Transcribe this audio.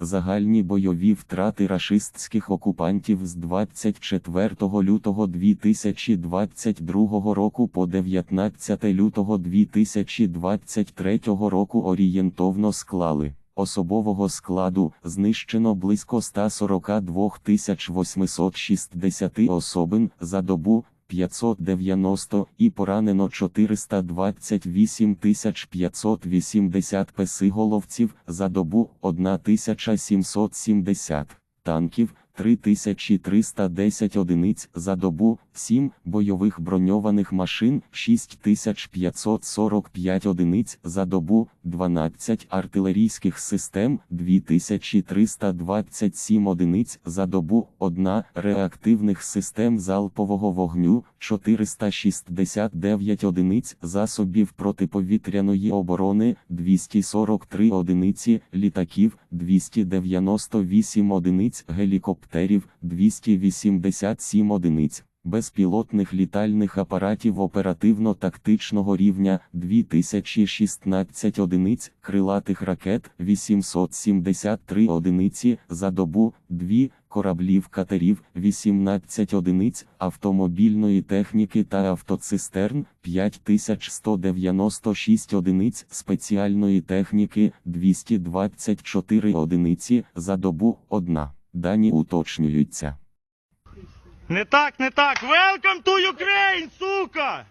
Загальні бойові втрати рашистських окупантів з 24 лютого 2022 року по 19 лютого 2023 року орієнтовно склали. Особового складу знищено близько 142 860 особин за добу 590 і поранено 428 580 песиголовців за добу 1770 танків. 3310 одиниць за добу, 7 бойових броньованих машин, 6545 одиниць за добу, 12 артилерійських систем, 2327 одиниць за добу, 1 реактивних систем залпового вогню, 469 одиниць засобів протиповітряної оборони, 243 одиниці літаків, 298 одиниць гелікоптерів, 287 одиниць. Безпілотних літальних апаратів оперативно-тактичного рівня 2016 одиниць, крилатих ракет 873 одиниці за добу, 2 кораблів катерів 18 одиниць, автомобільної техніки та автоцистерн 5196 одиниць, спеціальної техніки 224 одиниці за добу 1. Дані уточнюються. Не так, не так. Welcome to Ukraine, сука!